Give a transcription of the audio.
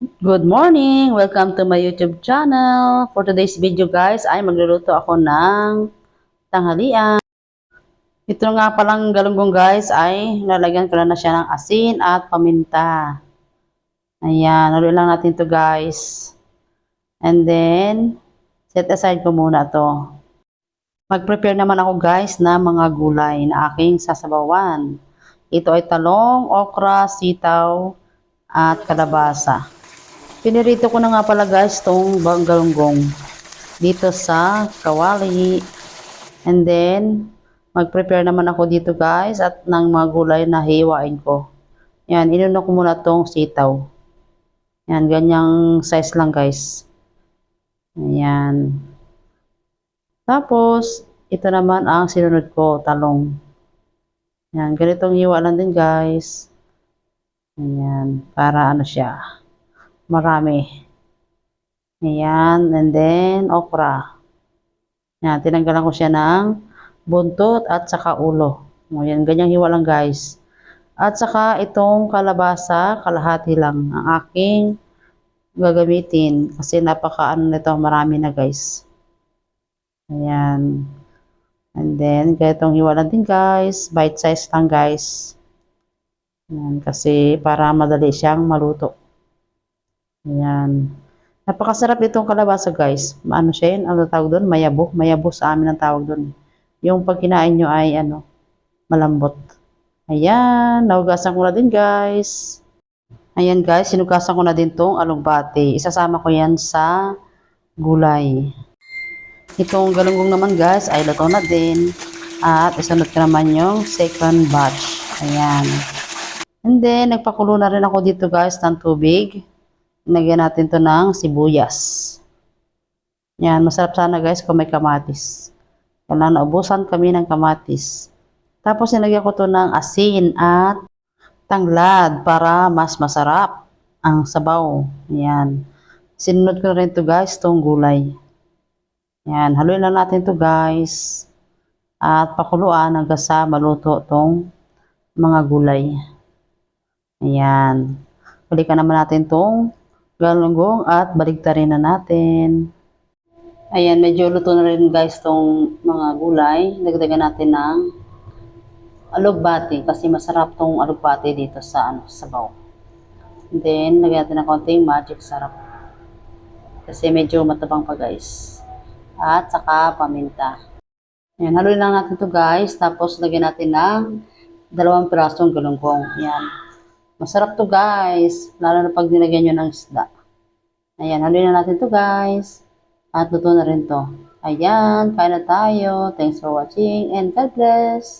Good morning! Welcome to my YouTube channel. For today's video guys, ay magluluto ako ng tanghalian. Ito nga palang galunggong guys ay lalagyan ko na, siya ng asin at paminta. Ayan, haluin lang natin to guys. And then, set aside ko muna to. Mag-prepare naman ako guys na mga gulay na aking sasabawan. Ito ay talong, okra, sitaw, at kalabasa. Pinirito ko na nga pala guys tong banggalunggong dito sa kawali. And then, mag-prepare naman ako dito guys at ng mga gulay na hiwain ko. Yan, inuno ko muna tong sitaw. Yan, ganyang size lang guys. Ayan. Tapos, ito naman ang sinunod ko, talong. Yan, ganitong hiwa lang din guys. Ayan, para ano siya marami. Ayan, and then okra. Ayan, tinanggalan ko siya ng buntot at saka ulo. Ayan, ganyang hiwa lang guys. At saka itong kalabasa, kalahati lang ang aking gagamitin kasi napaka ano nito, marami na guys. Ayan. And then, ganitong hiwa lang din guys. Bite size lang guys. Ayan, kasi para madali siyang maluto. Ayan. Napakasarap itong kalabasa guys. Ano siya yun? Ano tawag doon? Mayabo. Mayabo sa amin ang tawag doon. Yung pag kinain nyo ay ano, malambot. Ayan. Naugasan ko na din guys. Ayan guys, sinugasan ko na din tong alugbati. Isasama ko yan sa gulay. Itong galunggong naman guys ay luto na din. At isunod ko naman yung second batch. Ayan. And then, nagpakulo na rin ako dito guys ng tubig. Lagyan natin to ng sibuyas. Yan, masarap sana guys kung may kamatis. Kailangan naubusan kami ng kamatis. Tapos nilagyan ko to ng asin at tanglad para mas masarap ang sabaw. Yan. Sinunod ko na rin to guys, tong gulay. Yan, haluin lang natin to guys. At pakuluan hanggang sa maluto tong mga gulay. Ayan. Balikan naman natin tong galunggong at baligtarin na natin. Ayan, medyo luto na rin guys tong mga gulay. Dagdagan natin ng alugbati kasi masarap tong alugbati dito sa ano, sabaw. Then, lagyan natin ng konting magic sarap. Kasi medyo matabang pa guys. At saka paminta. Ayan, haluin lang natin to guys. Tapos lagyan natin ng dalawang pirasong galunggong. Ayan. Masarap to guys. Lalo na pag nilagyan nyo ng isda. Ayan, haluin na natin to guys. At luto na rin to. Ayan, kain na tayo. Thanks for watching and God bless.